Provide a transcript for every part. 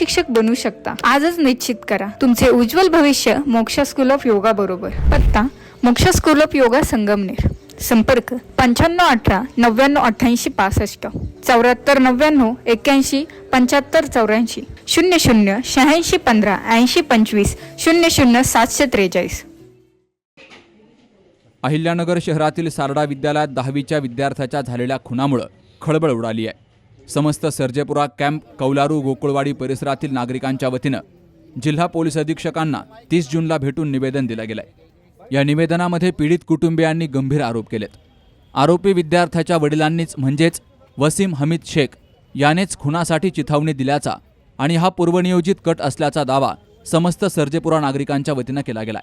शिक्षक बनू शकता. आजच निश्चित करा. तुमचे उज्ज्वल भविष्य मोक्ष स्कूल ऑफ योगा बरोबर. पत्ता मोक्ष स्कूल ऑफ योगा संगमनेर. संपर्क पंच्याण्णव अठरा नव्याण्णव अठ्ठ्याऐंशी पासष्ट. चौऱ्याहत्तर नव्याण्णव एक्क्याऐंशी पंच्याहत्तर चौऱ्याऐंशी. शून्य शून्य शहाऐंशी पंधरा ऐंशी पंचवीस. शून्य शून्य सातशे त्रेचाळीस. अहिल्यानगर शहरातील सारडा विद्यालयात दहावीच्या विद्यार्थ्याच्या झालेल्या खुनामुळं खळबळ उडाली आहे. समस्त सर्जेपुरा कॅम्प कौलारू गोकुळवाडी परिसरातील नागरिकांच्या वतीनं जिल्हा पोलीस अधीक्षकांना तीस जूनला भेटून निवेदन दिलं गेलंय. या निवेदनामध्ये पीडित कुटुंबियांनी गंभीर आरोप केलेत. आरोपी विद्यार्थ्याच्या वडिलांनीच म्हणजेच वसीम हमीद शेख यानेच खुनासाठी चिथावणी दिल्याचा आणि हा पूर्वनियोजित कट असल्याचा दावा समस्त सर्जेपुरा नागरिकांच्या वतीनं केला गेलाय.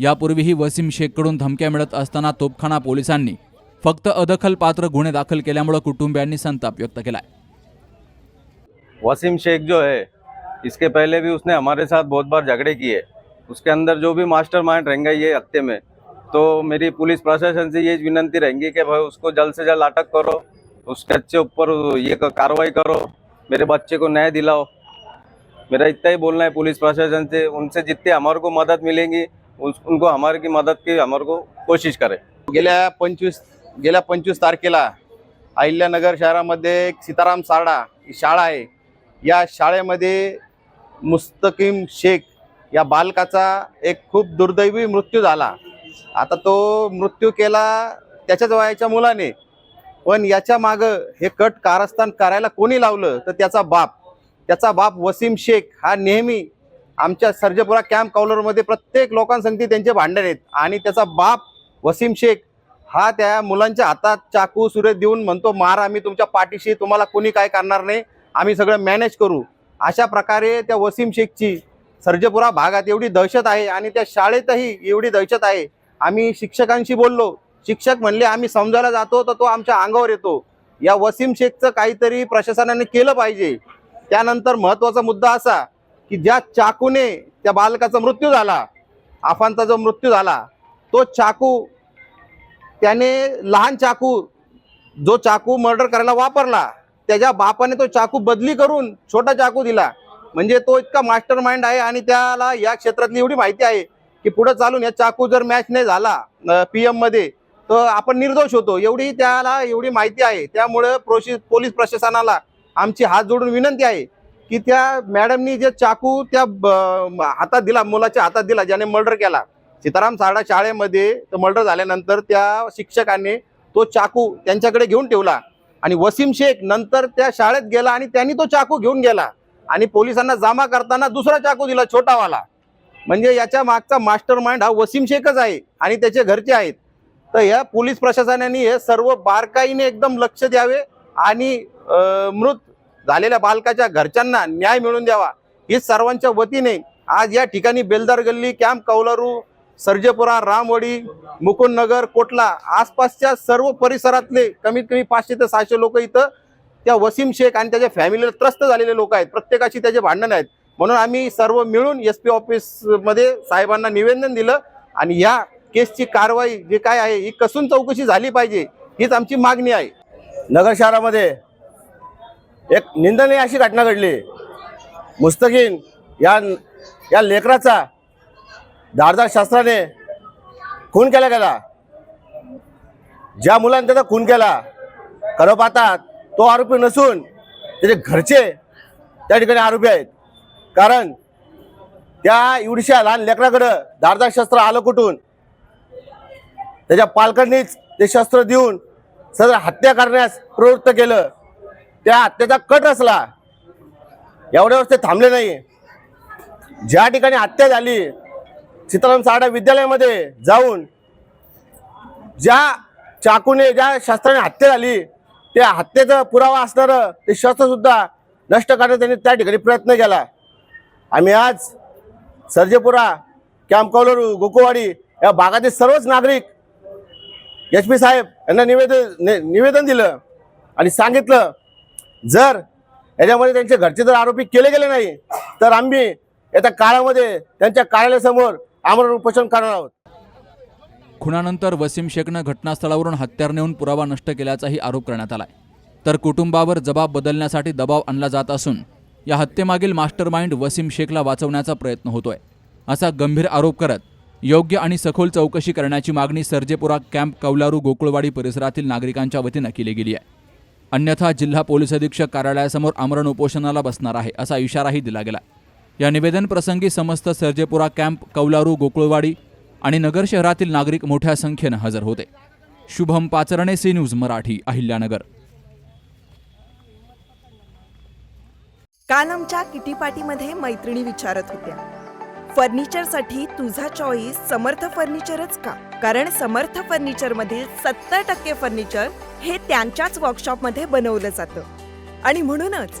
यापूर्वीही वसीम शेखकडून धमक्या मिळत असताना तोपखाना पोलिसांनी फक्त अदखलपात्र गुन्हे दाखल केल्यामुळे कुटुंबियांनी संताप व्यक्त केलाय. वसीम शेख जो है इसके पहले भी उसने हमारे साथ बहुत बार झगड़े किए। उसके अंदर जो भी मास्टर माइंड रहेंगे ये हत्या में। तो मेरी पुलिस प्रशासन से ये विनंती रहेंगी कि भाई उसको जल्द से जल्द अटक करो उसके अच्छे ऊपर ये कार्रवाई करो मेरे बच्चे को न्याय दिलाओ। मेरा इतना ही बोलना है पुलिस प्रशासन से उनसे जितनी हमारे को मदद मिलेगी उस- उनको हमारे की मदद की हमारे को कोशिश करें। गेल्या पंचवीस गेल्या पंचवीस तारखेला अहिल्यानगर शहरामध्ये एक सीताराम सारडा ही शाळा आहे. या शाळेमध्ये मुस्तकीम शेख या बालकाचा एक खूप दुर्दैवी मृत्यू झाला. आता तो मृत्यू केला त्याच्याच वयाच्या मुलाने. पण याच्या मागं हे कट कारस्थान करायला कोणी लावलं तर त्याचा बाप. त्याचा बाप वसीम शेख हा नेहमी आमच्या सर्जपुरा कॅम्प कौलरमध्ये प्रत्येक लोकांसंगती त्यांचे भांडण आहेत. आणि त्याचा बाप वसीम शेख हा त्या मुलांच्या हातात चाकू सुरे देऊन म्हणतो मार आम्ही तुमच्या पाठीशी तुम्हाला कोणी काय करणार नाही आम्ही सगळं मॅनेज करू. अशा प्रकारे त्या वसीम शेखची सर्जेपुरा भागात एवढी दहशत आहे आणि त्या शाळेतही एवढी दहशत आहे. आम्ही शिक्षकांशी बोललो. शिक्षक म्हणले आम्ही समजायला जातो तर तो आमच्या अंगावर येतो. या वसीम शेखचं काहीतरी प्रशासनाने केलं पाहिजे. त्यानंतर महत्त्वाचा मुद्दा असा की ज्या चाकूने त्या बालकाचा मृत्यू झाला आफांचा जो मृत्यू झाला तो चाकू त्याने लहान चाकू जो चाकू मर्डर करायला वापरला त्याच्या बापाने तो चाकू बदली करून छोटा चाकू दिला. म्हणजे तो इतका मास्टर माइंड आहे आणि त्याला या क्षेत्रातली एवढी माहिती आहे की पुढे चालून या चाकू जर मॅच नाही झाला पी एममध्ये तर आपण निर्दोष होतो. एवढी त्याला एवढी माहिती आहे. त्यामुळे प्रोशि पोलीस प्रशासनाला आमची हात जोडून विनंती आहे की त्या मॅडमनी जे चाकू त्या हातात दिला मुलाच्या हातात दिला ज्याने मर्डर केला सीताराम सारडा शाळेमध्ये तो मर्डर झाल्यानंतर त्या शिक्षकाने तो चाकू त्यांच्याकडे घेऊन ठेवला. आणि वसीम शेख नंतर त्या शाळेत गेला आणि त्यांनी तो चाकू घेऊन गेला. आणि पोलिसांना जमा करताना दुसरा चाकू दिला छोटावाला. म्हणजे याच्या मागचा मास्टर माइंड हा वसीम शेखच आहे आणि त्याचे घरचे आहेत. तर या पोलीस प्रशासनाने हे सर्व बारकाईने एकदम लक्ष द्यावे आणि मृत झालेल्या बालकाच्या घरच्यांना न्याय मिळून द्यावा. ही सर्वांच्या वतीने आज या ठिकाणी बेलदार गल्ली कॅम्प कौलारू सर्जेपुरा रामवडी मुकुंदनगर कोटला आसपासच्या सर्व परिसरातले कमीत कमी पाचशे ते सहाशे लोक इथं त्या वसीम शेख आणि त्याच्या फॅमिलीला त्रस्त झालेले लोक आहेत. प्रत्येकाशी त्याचे भांडण आहेत. म्हणून आम्ही सर्व मिळून एस पी ऑफिसमध्ये साहेबांना निवेदन दिलं आणि या केसची कारवाई जी काय आहे ही कसून चौकशी झाली पाहिजे हीच आमची मागणी आहे. नगर शहरामध्ये एक निंदनीय अशी घटना घडली. मुस्तकीन या या लेकराचा धारदार शास्त्राने खून केला गेला. ज्या मुलाने त्याचा खून केला खरं पाहतात तो आरोपी नसून त्याचे घरचे त्या ठिकाणी आरोपी आहेत. कारण त्या एवढीशा लहान लेकराकडं धारदार शस्त्र आलं कुठून? त्याच्या पालकांनीच ते शस्त्र देऊन सदर हत्या करण्यास प्रवृत्त केलं. त्या हत्येचा कट असला एवढ्या ते थांबले नाही. ज्या ठिकाणी हत्या झाली सीताराम साडा विद्यालयामध्ये जाऊन ज्या चाकूने ज्या शस्त्राने हत्या झाली त्या हत्येचा पुरावा असणारं ते शस्त्रसुद्धा नष्ट करण्याचा त्यांनी त्या ठिकाणी प्रयत्न केला. आम्ही आज सर्जेपुरा कॅम्पकौलरू गोकुवाडी या भागातील सर्वच नागरिक एच पी साहेब यांना निवेदन निवेदन दिलं आणि सांगितलं जर याच्यामध्ये त्यांचे घरचे जर आरोपी केले गेले नाही तर आम्ही येत्या काळामध्ये त्यांच्या कार्यालयासमोर आमरण उपोषण करणार आहोत. खुनानंतर वसीम शेखनं घटनास्थळावरून हत्यार नेऊन पुरावा नष्ट केल्याचाही आरोप करण्यात आलाय. तर कुटुंबावर जबाब बदलण्यासाठी दबाव आणला जात असून या हत्येमागील मास्टरमाइंड वसीम शेखला वाचवण्याचा प्रयत्न होतोय. असा गंभीर आरोप करत योग्य आणि सखोल चौकशी करण्याची मागणी सर्जेपुरा कॅम्प कौलारू गोकुळवाडी परिसरातील नागरिकांच्या वतीनं केली गेली आहे. अन्यथा जिल्हा पोलीस अधीक्षक कार्यालयासमोर आमरण उपोषणाला बसणार आहे असा इशाराही दिला गेला या निवेदन प्रसंगी समस्त सर्जेपुरा कॅम्प कौलारू गोकुळवाडी आणि नगर शहरातील नागरिक मोठ्या संख्येनं हजर होते. Shubham Pacharne C news Marathi Ahilyanagar. काल आमच्या किटी मैत्रिणी विचारत होत्या. फर्निचरसाठी तुझा चॉईस समर्थ फर्निचरच का? कारण समर्थ फर्निचरमधील सत्तर टक्के फर्निचर हे त्यांच्याच वर्कशॉपमध्ये बनवलं जातं. आणि म्हणूनच